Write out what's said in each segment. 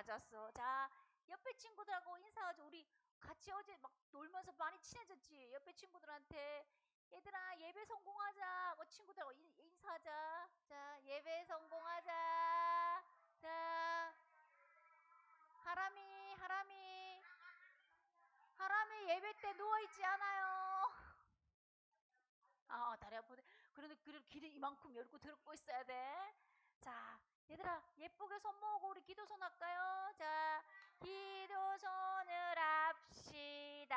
맞았어. 자, 옆에 친구들하고 인사하자. 우리 같이 어제 막 놀면서 많이 친해졌지. 옆에 친구들한테 얘들아 예배 성공하자 하고 친구들하고 인- 인사하자. 자, 예배 성공하자. 자, 하람이, 하람이. 하람이 예배 때 누워있지 않아요. 아, 다리 아프네. 그래도 그래도 귀를 이만큼 열고 들고 있어야 돼. 자, 얘들아, 예쁘게 손 모으고 우리 기도손 할까요? 자, 기도손을 합시다.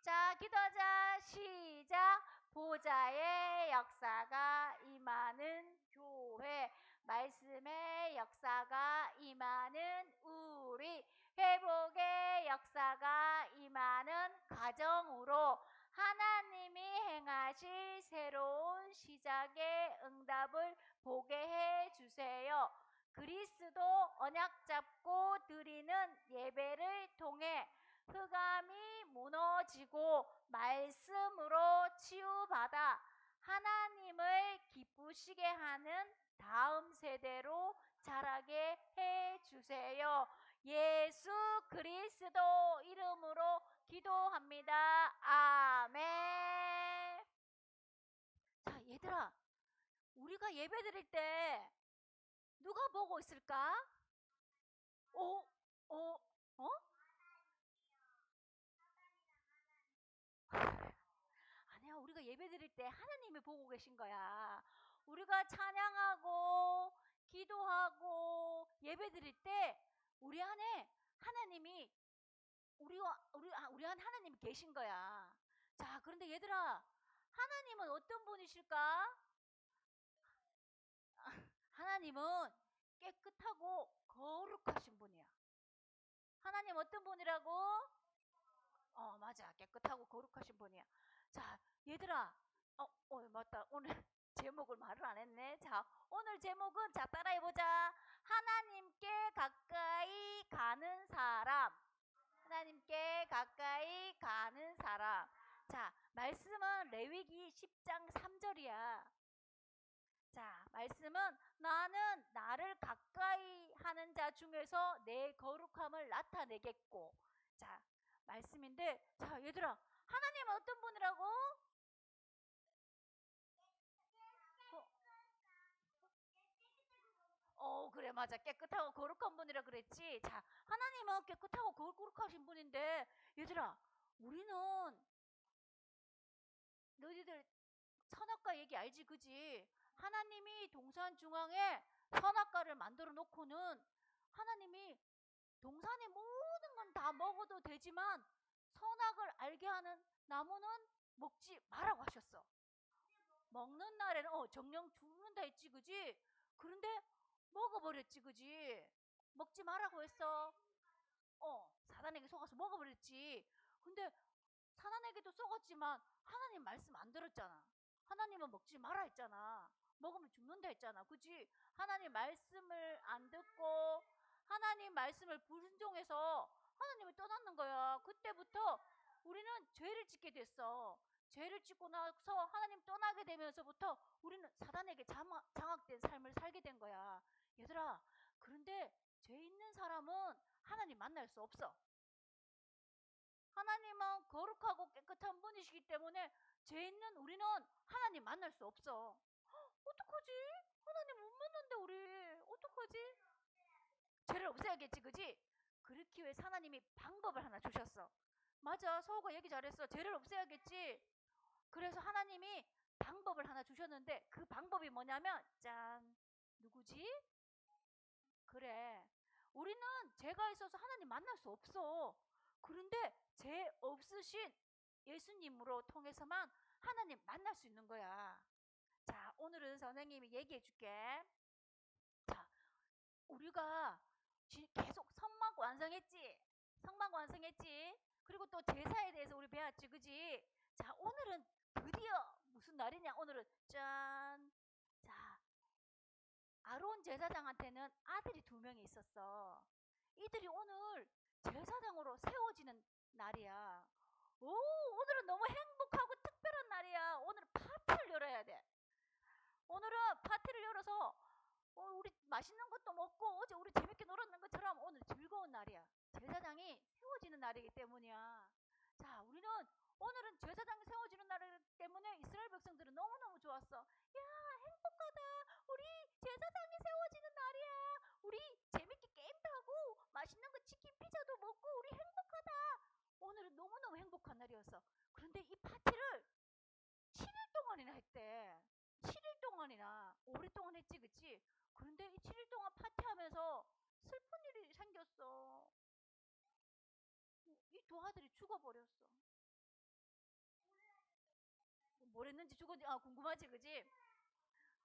자, 기도하자. 시작. 보좌의 역사가 임하는 교회. 말씀의 역사가 임하는 우리. 회복의 역사가 임하는 가정으로 하나님이 행하실 새로운 시작의 응답을 보게 해 주세요. 그리스도 언약 잡고 드리는 예배를 통해 흑암이 무너지고 말씀으로 치유받아 하나님을 기쁘시게 하는 다음 세대로 자라게 해 주세요. 예수 그리스도 이름으로 기도합니다. 아멘. 자, 얘들아. 우리가 예배 드릴 때 보고 있을까? 어? 어? 어? 아니야, 우리가 예배 드릴 때 하나님이 보고 계신 거야. 우리가 찬양하고 기도하고 예배 드릴 때 우리 안에 하나님이 우리와 우리 아, 우리 안에 하나님이 계신 거야. 자, 그런데 얘들아, 하나님은 어떤 분이실까? 하나님은 깨끗하고 거룩하신 분이야. 하나님 어떤 분이라고? 어, 맞아. 깨끗하고 거룩하신 분이야. 자, 얘들아. 어, 어, 맞다. 오늘 제목을 말을 안 했네. 자, 오늘 제목은 자, 따라해 보자. 하나님께 가까이 가는 사람. 하나님께 가까이 가는 사람. 자, 말씀은 레위기 10장 3절이야. 자, 말씀은 나는 나를 가까이 하는 자 중에서 내 거룩함을 나타내겠고. 자, 말씀인데, 자, 얘들아, 하나님은 어떤 분이라고? 어, 그래, 맞아. 깨끗하고 거룩한 분이라 그랬지. 자, 하나님은 깨끗하고 거룩하신 분인데, 얘들아, 우리는 너희들 선악과 얘기 알지, 그지? 하나님이 동산 중앙에 선악과를 만들어 놓고는 하나님이 동산의 모든 건 다 먹어도 되지만 선악을 알게 하는 나무는 먹지 말라고 하셨어. 먹는 날에는 어 정령 죽는다 했지, 그지? 그런데 먹어버렸지, 그지? 먹지 말라고 했어. 어, 사단에게 속아서 먹어버렸지. 근데 사단에게도 속았지만 하나님 말씀 안 들었잖아. 하나님은 먹지 마라 했잖아. 먹으면 죽는다 했잖아. 그지? 하나님 말씀을 안 듣고 하나님 말씀을 불순종해서 하나님을 떠났는 거야. 그때부터 우리는 죄를 짓게 됐어. 죄를 짓고 나서 하나님 떠나게 되면서부터 우리는 사단에게 장악, 장악된 삶을 살게 된 거야. 얘들아, 그런데 죄 있는 사람은 하나님 만날 수 없어. 하나님은 거룩하고 깨끗한 분이시기 때문에 죄 있는 우리는 하나님 만날 수 없어. 헉, 어떡하지? 하나님 못 만난대 우리. 어떡하지? 죄를 없애야겠지, 그지? 그렇기 위해 하나님이 방법을 하나 주셨어. 맞아, 서우가 얘기 잘했어. 죄를 없애야겠지. 그래서 하나님이 방법을 하나 주셨는데 그 방법이 뭐냐면 짠 누구지? 그래. 우리는 죄가 있어서 하나님 만날 수 없어. 그런데 죄 없으신 예수님으로 통해서만 하나님 만날 수 있는 거야. 자, 오늘은 선생님이 얘기해 줄게. 자, 우리가 지- 계속 성막 완성했지? 성막 완성했지? 그리고 또 제사에 대해서 우리 배웠지, 그지? 자, 오늘은 드디어 무슨 날이냐? 오늘은 짠. 자, 아론 제사장한테는 아들이 두 명이 있었어. 이들이 오늘 제사장으로 세워지는 날이야. 오, 오늘은 너무 행복하고 특별한 날이야. 오늘은 파티를 열어야 돼. 오늘은 파티를 열어서 어, 우리 맛있는 것도 먹고 어제 우리 재밌게 놀았는 것처럼 오늘 즐거운 날이야. 제사장이 세워지는 날이기 때문이야. 자, 우리는 오늘은 제사장이 세워지는 날이기 때문에 이스라엘 백성들은 너무너무 좋았어. 야, 행복하다. 우리 제사장이 세워지는 날이야. 우리 재밌게 게임도 하고 맛있는 거 치킨 피자도 먹고 우리 행복하다. 오늘은 너무너무 행복한 날이었어. 그런데 이 파티를 7일 동안이나 했대. 7일 동안이나 오랫동안 했지, 그치? 그런데 이 7일 동안 파티하면서 슬픈 일이 생겼어. 이 두 아들이 죽어버렸어. 뭘 했는지 죽었는지 아, 궁금하지, 그지?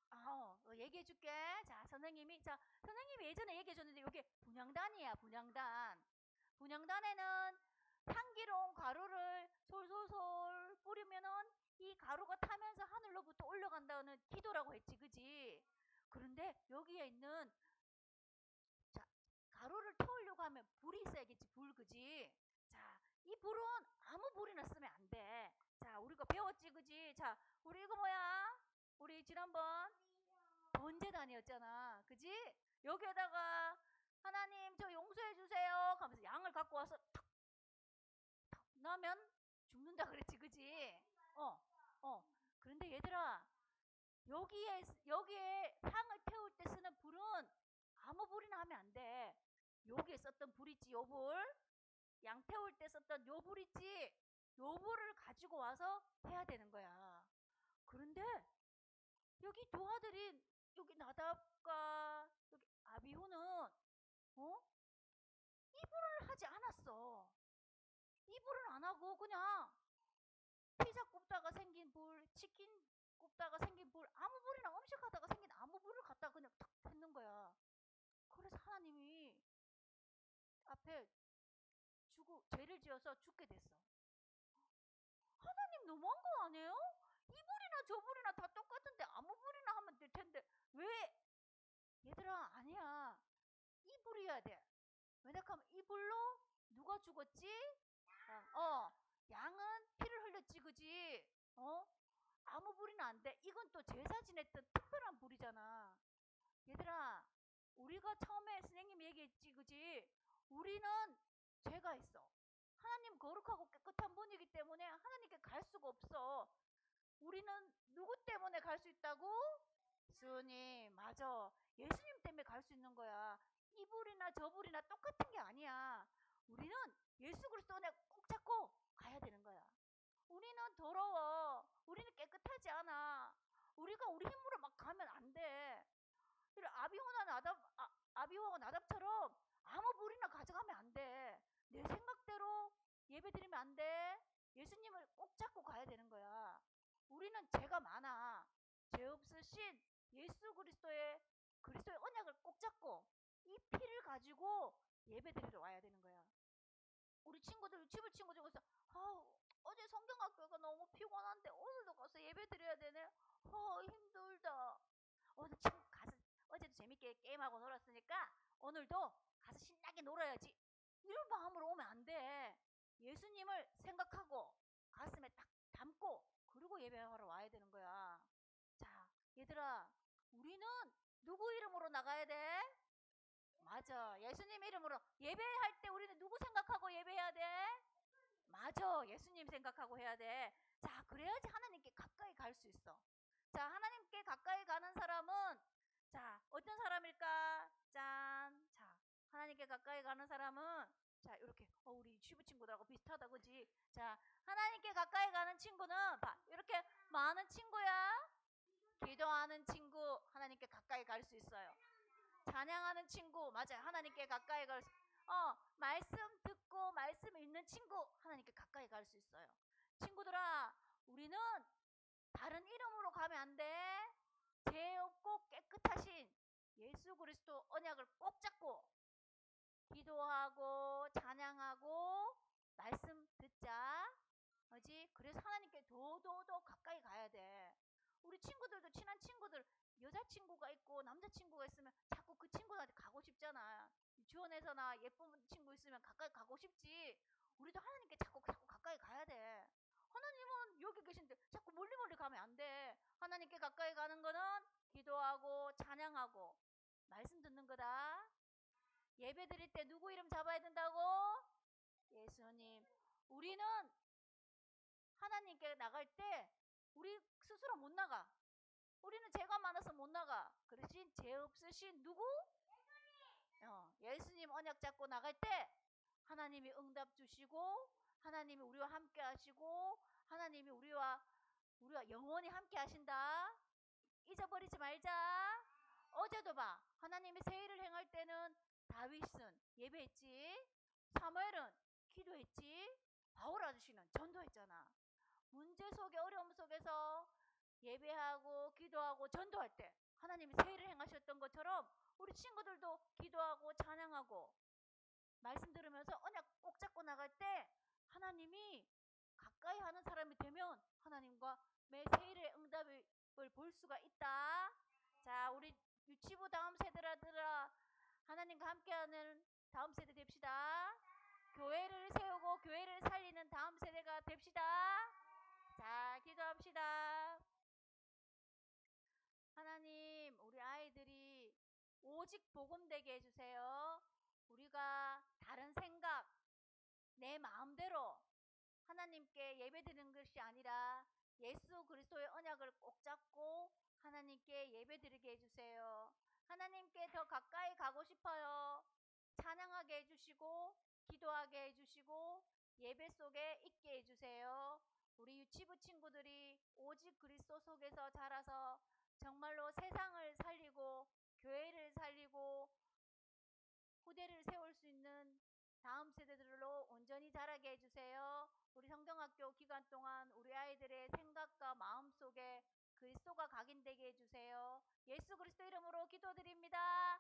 아, 어, 어, 얘기해 줄게. 자, 선생님이, 자, 선생님이 예전에 얘기해 줬는데, 이게 분향단이야, 분향단. 분향단에는 향기로운 가루를 솔솔솔 뿌리면은 이 가루가 타면서 하늘로부터 올라간다는 기도라고 했지, 그지? 그런데 여기에 있는 자, 가루를 태우려고 하면 불이 있어야겠지, 불, 그지? 자, 이 불은 아무 불이나 쓰면 안 돼. 자, 우리가 배웠지, 그지? 자, 우리 이거 뭐야? 우리 지난번 번제단이었잖아, 그지? 여기에다가 하나님 저 용서해 주세요. 하면서 양을 갖고 와서 탁, 탁 넣으면 죽는다 그랬지, 그지? 어, 어. 그런데 얘들아, 여기에 여기에 향을 태울 때 쓰는 불은 아무 불이나 하면 안 돼. 여기에 썼던 불 있지, 요 불. 양 태울 때 썼던 요 불 있지. 요 불을 가지고 와서 해야 되는 거야. 그런데 여기 두 아들이 여기 나답과 여기 아비후는 어? 이 불을 하지 않았어. 이 불은 안 하고 그냥 피자 굽다가 생긴 불, 치킨 굽다가 생긴 불, 아무 불이나 음식하다가 생긴 아무 불을 갖다 그냥 탁 했는 거야. 그래서 하나님이 앞에 주고 죄를 지어서 죽게 됐어. 하나님 너무한 거 아니에요? 이 불이나 저 불이나 다 똑같은데 아무 불이나 하면 될 텐데 왜? 얘들아 아니야. 이 불이어야 돼. 왜냐하면 이 불로 누가 죽었지? 어, 어, 양은 피를 흘렸지 그지? 어? 아무 불이나 안 돼. 이건 또 제사 지냈던 특별한 불이잖아. 얘들아 우리가 처음에 선생님이 얘기했지 그지? 우리는 죄가 있어. 하나님 거룩하고 깨끗한 분이기 때문에 하나님께 갈 수가 없어. 우리는 누구 때문에 갈 수 있다고? 주님, 맞아. 예수님 때문에 갈 수 있는 거야. 이 불이나 저 불이나 똑같은 게 아니야. 우리는 예수 그리스도 안에 꼭 잡고 가야 되는 거야. 우리는 더러워. 우리는 깨끗하지 않아. 우리가 우리 힘으로 막 가면 안 돼. 아비호나 나답, 아, 아비호와 나답처럼 아무 불이나 가져가면 안 돼. 내 생각대로 예배 드리면 안 돼. 예수님을 꼭 잡고 가야 되는 거야. 우리는 죄가 많아. 죄 없으신 예수 그리스도의 그리스도의 언약을 꼭 잡고 이 피를 가지고 예배 드리러 와야 되는 거야. 우리 친구들 집을 친구 중에서 아, 어제 성경학교가 너무 피곤한데 오늘도 가서 예배 드려야 되네. 아, 힘들다. 오늘 친구 가서 어제도 재밌게 게임하고 놀았으니까 오늘도 가서 신나게 놀아야지. 이런 마음으로 오면 안 돼. 예수님을 생각하고 가슴에 딱 담고 그리고 예배하러 와야 되는 거야. 자, 얘들아, 우리는 누구 이름으로 나가야 돼? 맞아. 예수님 이름으로 예배할 때 우리는 누구 생각하고 예배해야 돼? 맞아. 예수님 생각하고 해야 돼. 자, 그래야지 하나님께 가까이 갈 수 있어. 자, 하나님께 가까이 가는 사람은 자, 어떤 사람일까? 짠. 자, 하나님께 가까이 가는 사람은 자, 이렇게 어, 우리 주부 친구들하고 비슷하다 그지? 자, 하나님께 가까이 가는 친구는 봐. 이렇게 많은 친구야. 기도하는 친구 하나님께 가까이 갈 수 있어요. 찬양하는 친구 맞아요. 하나님께 가까이 갈 수. 어, 말씀 듣고 말씀 읽는 친구 하나님께 가까이 갈 수 있어요. 친구들아, 우리는 다른 이름으로 가면 안 돼. 죄 없고 깨끗하신 예수 그리스도 언약을 꼭 잡고 기도하고 찬양하고 말씀 듣자. 그지? 그래서 하나님께 더더더 가까이 가야 돼. 우리 친구들도 친한 친구들 여자친구가 있고 남자친구가 있으면 자꾸 그 친구한테 가고 싶잖아. 주원에서나 예쁜 친구 있으면 가까이 가고 싶지. 우리도 하나님께 자꾸 자꾸 가까이 가야 돼. 하나님은 여기 계신데 자꾸 멀리 멀리 가면 안 돼. 하나님께 가까이 가는 거는 기도하고 찬양하고 말씀 듣는 거다. 예배 드릴 때 누구 이름 잡아야 된다고? 예수님. 우리는 하나님께 나갈 때 우리 스스로 못 나가. 우리는 죄가 많아서 못 나가. 그 대신 죄 없으신 누구? 어, 예수님 언약 잡고 나갈 때 하나님이 응답 주시고 하나님이 우리와 함께 하시고 하나님이 우리와 우리와 영원히 함께 하신다. 잊어버리지 말자. 어제도 봐. 하나님이 세일을 행할 때는 다윗은 예배했지. 사무엘은 기도했지. 바울 아저씨는 전도했잖아. 문제 속에 어려움 속에서 예배하고 기도하고 전도할 때 하나님이 세일을 행하셨던 것처럼 우리 친구들도 기도하고 찬양하고 말씀 들으면서 언약 꼭 잡고 나갈 때 하나님이 가까이 하는 사람이 되면 하나님과 매 세일의 응답을 볼 수가 있다. 자, 우리 유치부 다음 세대라들아 하나님과 함께하는 다음 세대 됩시다. 교회를 세우고 교회를 살리는 다음 세대가 됩시다. 자, 기도합시다. 하나님, 우리 아이들이 오직 복음 되게 해주세요. 우리가 다른 생각, 내 마음대로 하나님께 예배드리는 것이 아니라 예수 그리스도의 언약을 꼭 잡고 하나님께 예배드리게 해주세요. 하나님께 더 가까이 가고 싶어요. 찬양하게 해주시고 기도하게 해주시고 예배 속에 있게 해주세요. 우리 유치부 친구들이 오직 그리스도 속에서 자라서 정말로 세상을 살리고 교회를 살리고 후대를 세울 수 있는 다음 세대들로 온전히 자라게 해주세요. 우리 성경학교 기간 동안 우리 아이들의 생각과 마음 속에 그리스도가 각인되게 해주세요. 예수 그리스도 이름으로 기도드립니다.